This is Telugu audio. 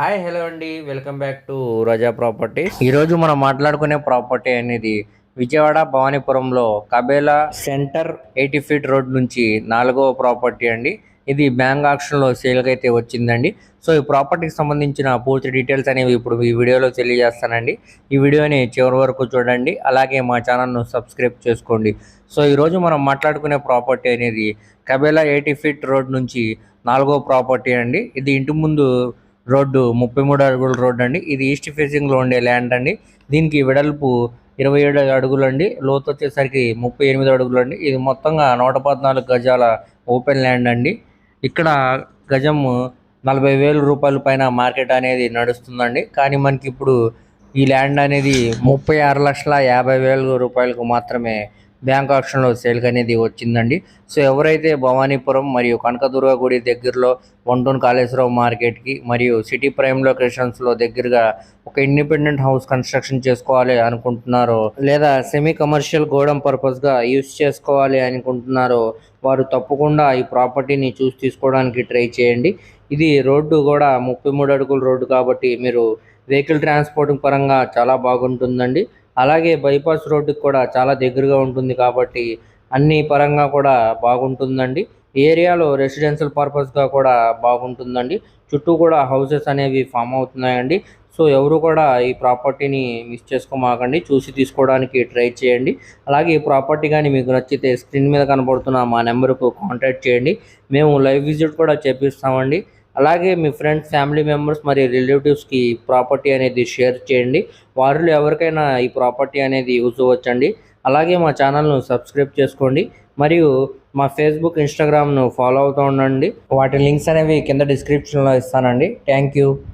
హాయ్ హలో అండి. Welcome back to Raza properties. ఈరోజు మనం మాట్లాడుకునే ప్రాపర్టీ అనేది Vijayawada భవానీపురంలో Kabela centre eighty feet road నుంచి నాలుగవ ప్రాపర్టీ అండి. ఇది బ్యాంక్ ఆక్షన్లో సేల్కి అయితే వచ్చిందండి. సో ఈ ప్రాపర్టీకి సంబంధించిన పూర్తి డీటెయిల్స్ అనేవి ఇప్పుడు ఈ వీడియోలో తెలియజేస్తానండి. ఈ వీడియోని చివరి వరకు చూడండి. అలాగే మా ఛానల్ను సబ్స్క్రైబ్ చేసుకోండి. సో ఈరోజు మనం మాట్లాడుకునే ప్రాపర్టీ అనేది కబేలా ఎయిటీ ఫీట్ రోడ్ నుంచి నాలుగో ప్రాపర్టీ అండి. ఇది ఇంటి ముందు రోడ్డు ముప్పై మూడు అడుగుల రోడ్డు అండి. ఇది ఈస్ట్ ఫేసింగ్లో ఉండే ల్యాండ్ అండి. దీనికి వెడల్పు ఇరవై ఏడు అడుగులు అండి లోతు వచ్చేసరికి ముప్పై ఎనిమిది అడుగులు అండి ఇది మొత్తంగా నూట పద్నాలుగు గజాల ఓపెన్ ల్యాండ్ అండి. ఇక్కడ గజం నలభై వేల రూపాయల పైన మార్కెట్ అనేది నడుస్తుందండి. కానీ మనకి ఇప్పుడు ఈ ల్యాండ్ అనేది ముప్పై ఆరు లక్షల యాభై వేల రూపాయలకు మాత్రమే బ్యాంక్ ఆప్షన్లో సేల్ అనేది వచ్చిందండి. సో ఎవరైతే భవానీపురం మరియు కనకదుర్గ గుడి దగ్గరలో వంటూన్ కాళేశ్వరం మార్కెట్కి మరియు సిటీ ప్రైమ్ లొకేషన్స్లో దగ్గరగా ఒక ఇండిపెండెంట్ హౌస్ కన్స్ట్రక్షన్ చేసుకోవాలి అనుకుంటున్నారో లేదా సెమీ కమర్షియల్ గోడం పర్పస్గా యూస్ చేసుకోవాలి అనుకుంటున్నారో వారు తప్పకుండా ఈ ప్రాపర్టీని చూసి తీసుకోవడానికి ట్రై చేయండి. ఇది రోడ్డు కూడా ముప్పై మూడు అడుగుల రోడ్డు కాబట్టి మీరు వెహికల్ ట్రాన్స్పోర్టింగ్ పరంగా చాలా బాగుంటుందండి. అలాగే బైపాస్ రోడ్డుకి కూడా చాలా దగ్గరగా ఉంటుంది కాబట్టి అన్ని పరంగా కూడా బాగుంటుందండి. ఏరియాలో రెసిడెన్షియల్ పర్పస్గా కూడా బాగుంటుందండి. చుట్టూ కూడా హౌసెస్ అనేవి ఫామ్ అవుతున్నాయండి. సో ఎవరు కూడా ఈ ప్రాపర్టీని మిస్ చేసుకోమాకండి. చూసి తీసుకోవడానికి ట్రై చేయండి. అలాగే ఈ ప్రాపర్టీ కానీ మీకు నచ్చితే స్క్రీన్ మీద కనబడుతున్న మా నెంబర్కు కాంటాక్ట్ చేయండి. మేము లైవ్ విజిట్ కూడా చేపిస్తామండి. అలాగే మీ ఫ్రెండ్స్ ఫ్యామిలీ మెంబర్స్ మరియు రిలేటివ్స్కి ప్రాపర్టీ అనేది షేర్ చేయండి. వారిలో ఎవరికైనా ఈ ప్రాపర్టీ అనేది యూజ్ అవ్వచ్చండి. అలాగే మా ఛానల్ను సబ్స్క్రైబ్ చేసుకోండి. మరియు మా ఫేస్బుక్ ఇన్స్టాగ్రామ్ను ఫాలో అవుతూ ఉండండి. వాటి లింక్స్ అనేవి కింద డిస్క్రిప్షన్లో ఇస్తానండి. Thank you